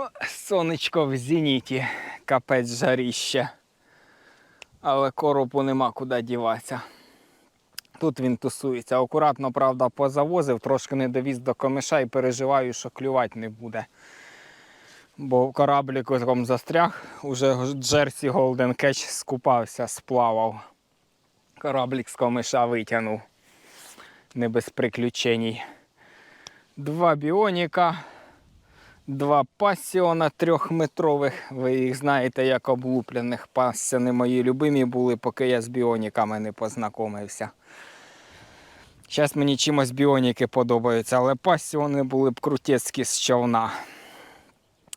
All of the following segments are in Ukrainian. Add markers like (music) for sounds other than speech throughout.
О, сонечко в зеніті, капець жаріще. Але коропу нема куди діватися. Тут він тусується. Акуратно, правда, позавозив, трошки не довіз до комиша і переживаю, що клювати не буде. Бо кораблик там застряг, уже Джерсі Голден Кетч скупався, сплавав. Кораблик з комиша витягнув. Не без приключень. Два біоніка, два пасіона трьохметрових. Ви їх знаєте як облуплених. Пасіони мої любимі були, поки я з біоніками не познайомився. Зараз мені чимось біоніки подобаються, але пасіони були б крутецькі з човна.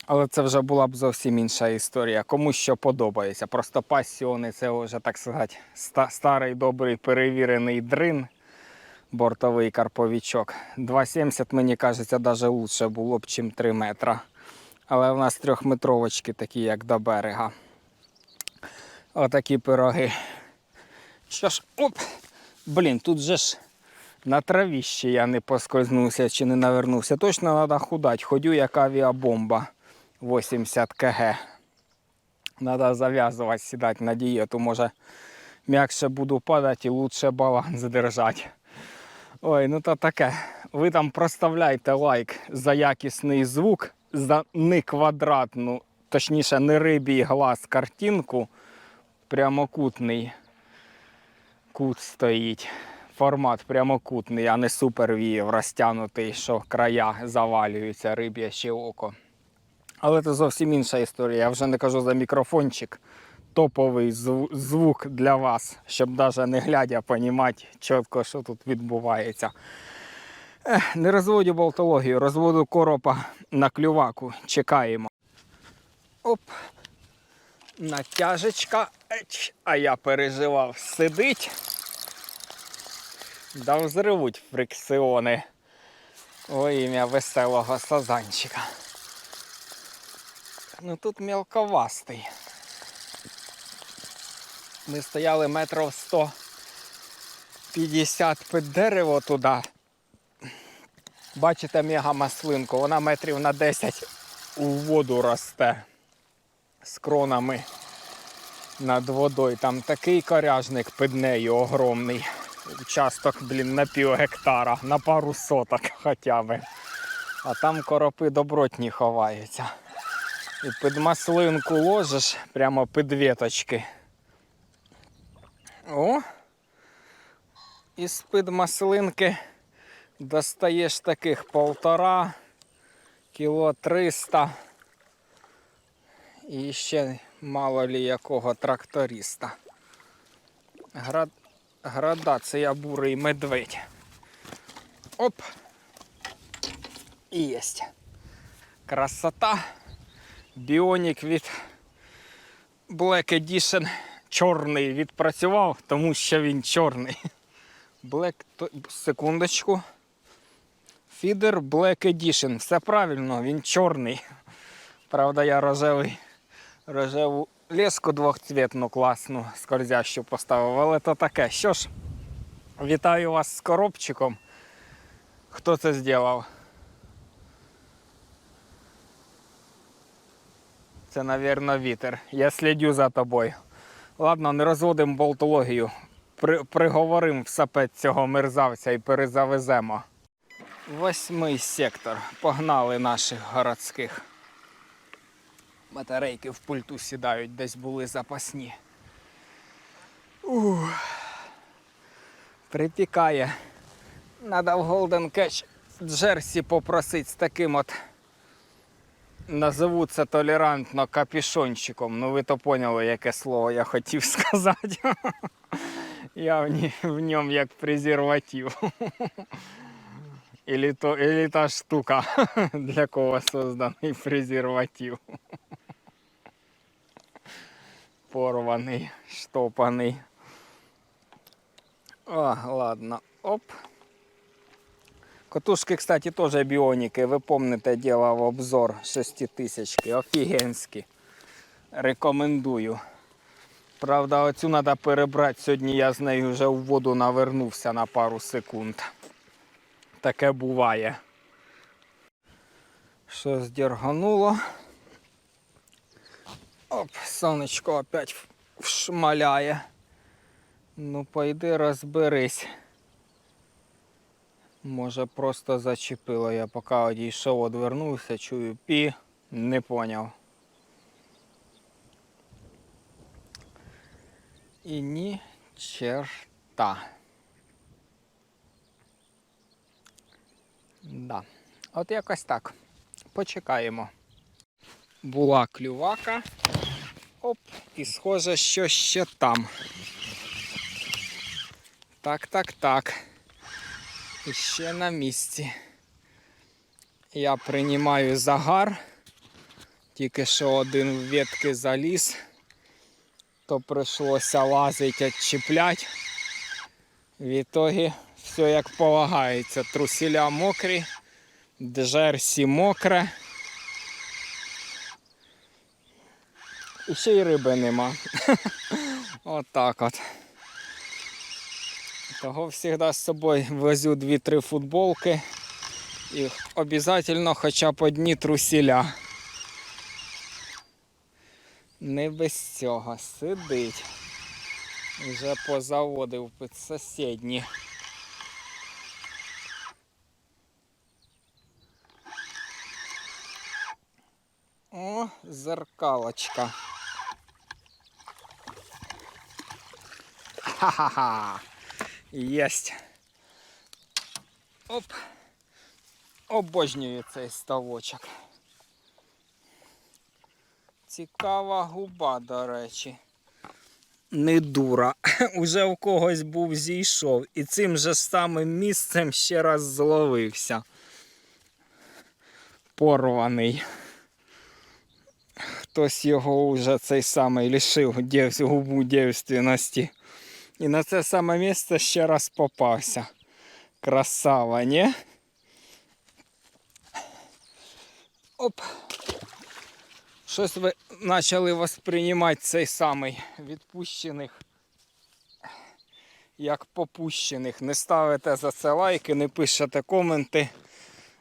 Але це вже була б зовсім інша історія. Комусь що подобається. Просто пасіони це вже, так сказати, старий добрий перевірений дрин, бортовий карповічок. 2,70 мені кажеться, навіть лучше було б, чим 3 метра. Але в нас трьохметровочки такі, як до берега. Отакі пироги. Що ж, оп! Блін, тут же ж на травіщі я не поскользнувся чи не навернувся. Точно треба худати. Ходю як авіабомба 80 кг. Треба зав'язувати, сідати на дієту. Може м'якше буду падати і лучше баланс держати. Ой, ну то таке. Ви там проставляйте лайк за якісний звук, за не квадратну, точніше, не рибій глаз картинку. Прямокутний кут стоїть. Формат прямокутний, а не супервіїв розтягнутий, що края завалюються, риб'яче око. Але це зовсім інша історія. Я вже не кажу за мікрофончик. Топовий звук для вас, щоб навіть не глядя понімати чітко, що тут відбувається. Не розводю болтологію, розводу коропа на клюваку. Чекаємо. Оп. Натяжечка. Еч, а я переживав. Сидить. Да взривуть фрикціони. Во ім'я веселого сазанчика. Ну тут мелковастий. Ми стояли метрів 150 під дерево туди. Бачите мегамаслинку, вона метрів на 10 у воду росте з кронами над водою. Там такий коряжник під нею огромний. Участок, блін, на пів гектара, на пару соток хоча б. А там коропи добротні ховаються. І під маслинку ложиш прямо під віточки. О! І з-під маслинки достаєш таких полтора, кіло триста. І ще мало лі якого тракториста. Град... Градація бурий медведь. Оп! І єсть. Красота. Біонік від Black Edition чорний відпрацював, тому що він чорний. Black, секундочку. Фідер Black Edition. Все правильно, він чорний. Правда, я рожевий, рожеву леску двохцвітну класну скользящу поставив, але то таке. Що ж, вітаю вас з коробчиком. Хто це зробив? Це, мабуть, вітер. Я слідю за тобою. Ладно, не розводимо болтологію. При, приговоримо в сапець цього мерзавця і перезавеземо. Восьмий сектор. Погнали наших городських. Батарейки в пульту сідають, десь були запасні. Ух. Припікає. Надо в Golden Catch Джерсі попросити з таким от назову це толерантно капішончиком. Ну ви то поняли, яке слово я хотів (laughs) сказати. Я в, ньому як презерватив. Или, то, или та штука, для кого созданий презерватив. Порваний, штопаний. О, ладно. Оп. Катушки, кстати, тоже бионики. Ви помните, делав обзор 6000 Офігенські. Рекомендую. Правда, оцю треба перебрати. Сьогодні я з нею вже в воду навернувся на пару секунд. Таке буває. Що здергануло. Оп, сонечко опять вшмаляє. Ну, пойди розберись. Може просто зачепило. Я поки одійшов, одвернувся, чую пі, не поняв. І ні черта. Да. От якось так. Почекаємо. Була клювака. Оп, і схоже, що ще там. Так, так, так. І ще на місці. Я приймаю загар. Тільки що один в ветки заліз, то прийшлося лазити, відчіплять. В ітогі все як полагається. Трусіля мокрі, джерсі мокре. І ще й риби нема. (laughs) Отак от. Того завжди з собою везу 2-3 футболки і обов'язково хоча б одні трусіля. Не без цього сидить. Вже позаводив під сусідні. О, зеркалочка. Ха-ха-ха. Єсть. Оп. Обожнюю цей ставочок. Цікава губа, до речі. Не дура. (laughs) Уже у когось був зійшов. І цим же самим місцем ще раз зловився. Порваний. Хтось його уже цей самий лишив губу дівственності. І на це саме місце ще раз попався. Красава, ні? Оп. Щось ви почали восприймати цей самий відпущених, як попущених. Не ставите за це лайки, не пишете коменти.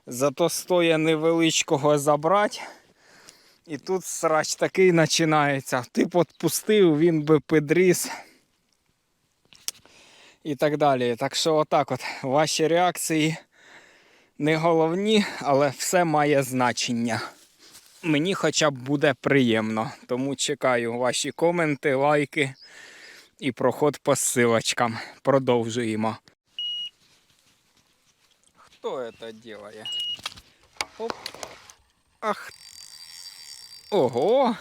Зато стоя невеличкого забрати. І тут срач такий починається. Ти підпустив, він би підріс. І так далі. Так що отак от ваші реакції не головні, але все має значення. Мені хоча б буде приємно. Тому чекаю ваші коменти, лайки і проход по ссылочкам. Продовжуємо. Хто це робить? Оп. Ах. Ого.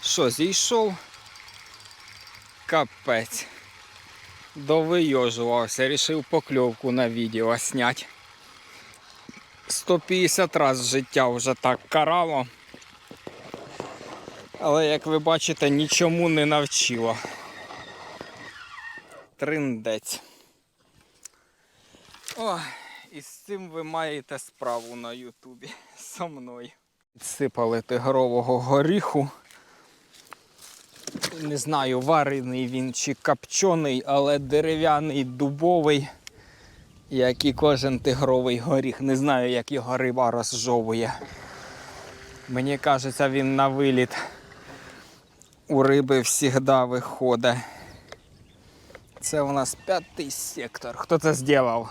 Що, зійшов? Капець. Довийожувався, рішив покльовку на відео зняти. 150 разів життя вже так карало. Але, як ви бачите, нічому не навчило. Триндець. О, і з цим ви маєте справу на Ютубі со мною. Сипали тигрового горіху. Не знаю, варений він чи копчений, але дерев'яний дубовий, як і кожен тигровий горіх. Не знаю, як його риба розжовує. Мені кажеться, він на виліт у риби завжди виходить. Це у нас п'ятий сектор. Хто це зробив?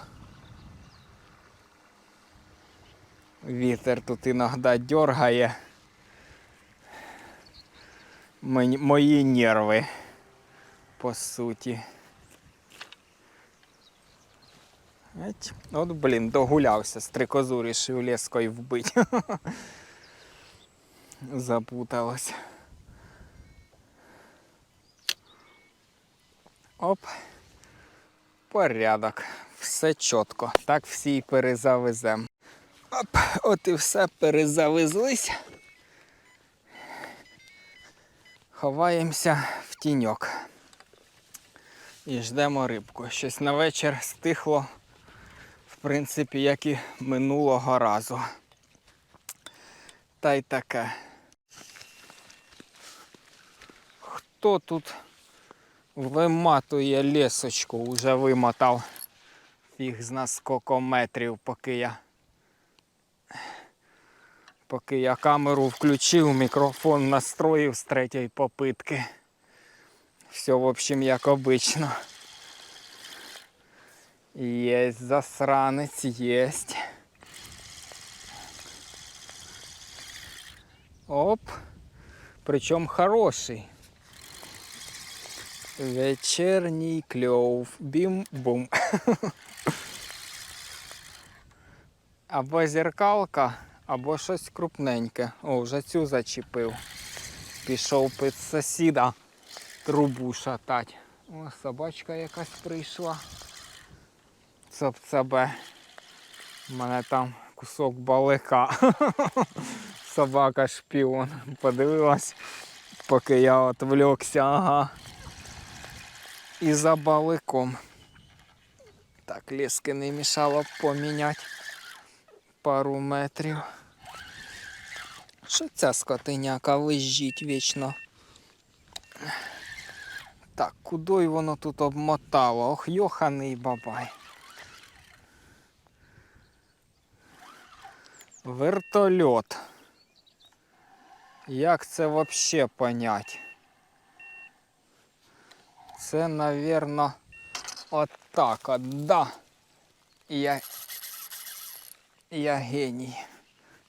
Вітер тут іноді дергає. Мені- мої нерви, по суті. От, блін, догулявся, стрикозу рішив лескою вбити. (laughs) Запуталось. Оп. Порядок. Все чітко. Так всі й перезавезем. Оп, от і все перезавезлись. Ховаємося в тіньок. І ждемо рибку. Щось на вечір стихло, в принципі, як і минулого разу. Та й таке. Хто тут виматує лісочку? Уже вимотав. Фіг з нас метрів, поки я Поки я камеру включив, мікрофон настроїв з третьої попитки. Все, в общем, як обично. Єсть засранець, єсть. Оп. Причому хороший. Вечерній кльов. Бім-бум. (laughs) Або зеркалка, або щось крупненьке. О, вже цю зачепив. Пішов під сусіда трубу шатать. О, собачка якась прийшла. Цап-цабе. У мене там кусок балика. (laughs) Собака шпіон. Подивилась, поки я отвлекся, ага. І за баликом. Так, ліски не мішало поміняти пару метрів. Що ця скотиняка визжить вічно? Так, куди воно тут обмотало? Ох, йоханий бабай. Вертольот. Як це вообще понять? Це, навірно, отак от, да. Я, я геній.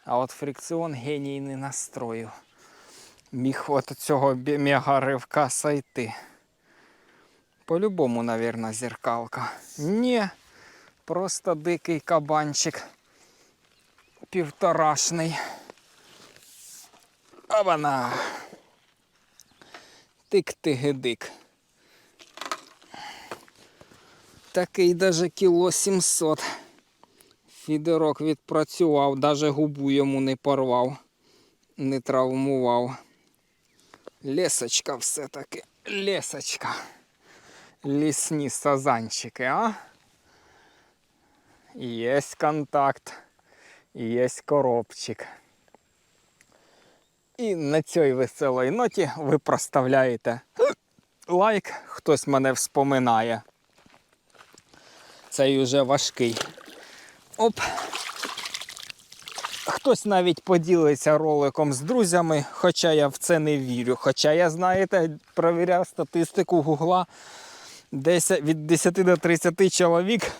А от фрикціон геній не настроїв. Міг от цього мега-ривка сойти. По-любому, навірно, зеркалка. Ні, просто дикий кабанчик. Півторашний. Обана. Тик-тигидик. Такий даже кіло 700. Фідерок відпрацював, даже губу йому не порвав, не травмував. Лесочка все-таки. Лесочка. Лісні сазанчики, а? Єсть контакт. Єсть коробчик. І на цій веселій ноті ви проставляєте лайк, хтось мене вспоминає. Цей уже важкий. Оп. Хтось навіть поділиться роликом з друзями, хоча я в це не вірю. Хоча я, знаєте, провіряв статистику Гугла. Десь від 10 до 30 чоловік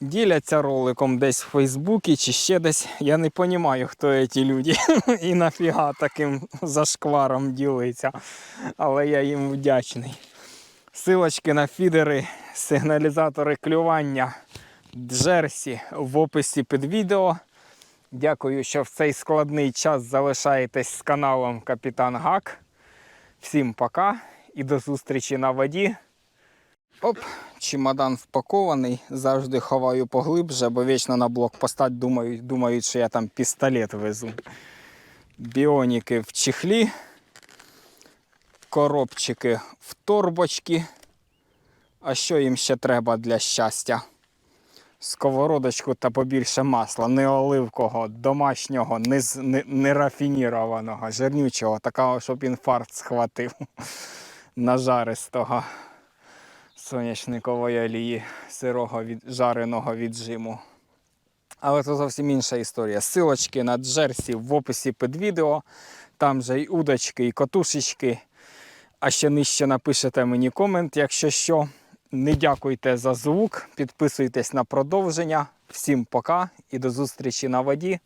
діляться роликом десь в Фейсбуці чи ще десь. Я не розумію, хто ці люди (laughs) і нафіга таким зашкваром ділиться. Але я їм вдячний. Силочки на фідери, сигналізатори клювання, джерсі в описі під відео. Дякую, що в цей складний час залишаєтесь з каналом Капітан Гак. Всім пока і до зустрічі на воді. Оп, чемодан впакований. Завжди ховаю поглибше, бо вічно на блокпостать думають, думають, що я там пістолет везу. Біоніки в чехлі, коробчики в торбочки. А що їм ще треба для щастя? Сковородочку та побільше масла, не оливкового, домашнього, не, не, не рафінірованого, жирнючого, такого, щоб інфаркт схватив. (laughs) Нажаристого соняшникової олії, сирого від, жареного віджиму. Але це зовсім інша історія. Силочки на джерсі в описі під відео. Там же і удочки, і котушечки. А ще нижче напишете мені комент, якщо що. Не дякуйте за звук, підписуйтесь на продовження. Всім пока і до зустрічі на воді.